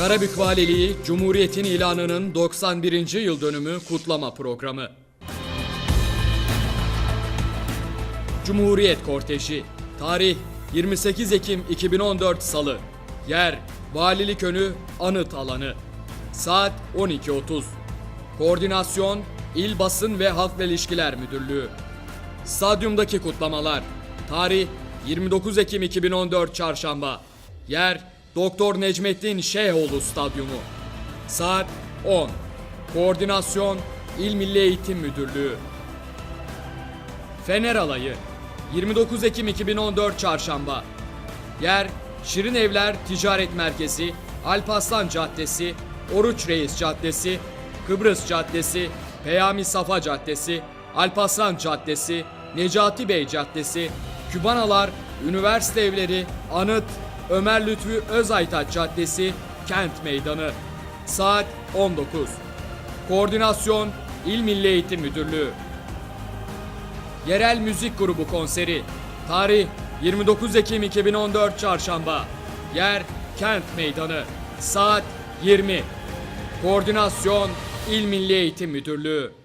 Karabük Valiliği Cumhuriyet'in ilanının 91. yıl dönümü kutlama programı. Cumhuriyet Korteji. Tarih 28 Ekim 2014 Salı. Yer Valilik Önü Anıt Alanı. Saat 12.30 Koordinasyon İl Basın ve Halkla İlişkiler Müdürlüğü. Stadyumdaki kutlamalar. Tarih 29 Ekim 2014 Çarşamba. Yer Doktor Necmettin Şeyhoğlu Stadyumu. Saat 10 Koordinasyon İl Milli Eğitim Müdürlüğü. Fener Alayı 29 Ekim 2014 Çarşamba. Yer Şirin Evler Ticaret Merkezi Alparslan Caddesi Oruç Reis Caddesi Kıbrıs Caddesi Peyami Safa Caddesi Alparslan Caddesi Necati Bey Caddesi Kübanalar Üniversite Evleri Anıt Ömer Lütfü Özaytaç Caddesi Kent Meydanı Saat 19 Koordinasyon İl Milli Eğitim Müdürlüğü Yerel Müzik Grubu konseri. Tarih 29 Ekim 2014 Çarşamba. Yer Kent Meydanı. Saat 20. Koordinasyon İl Milli Eğitim Müdürlüğü.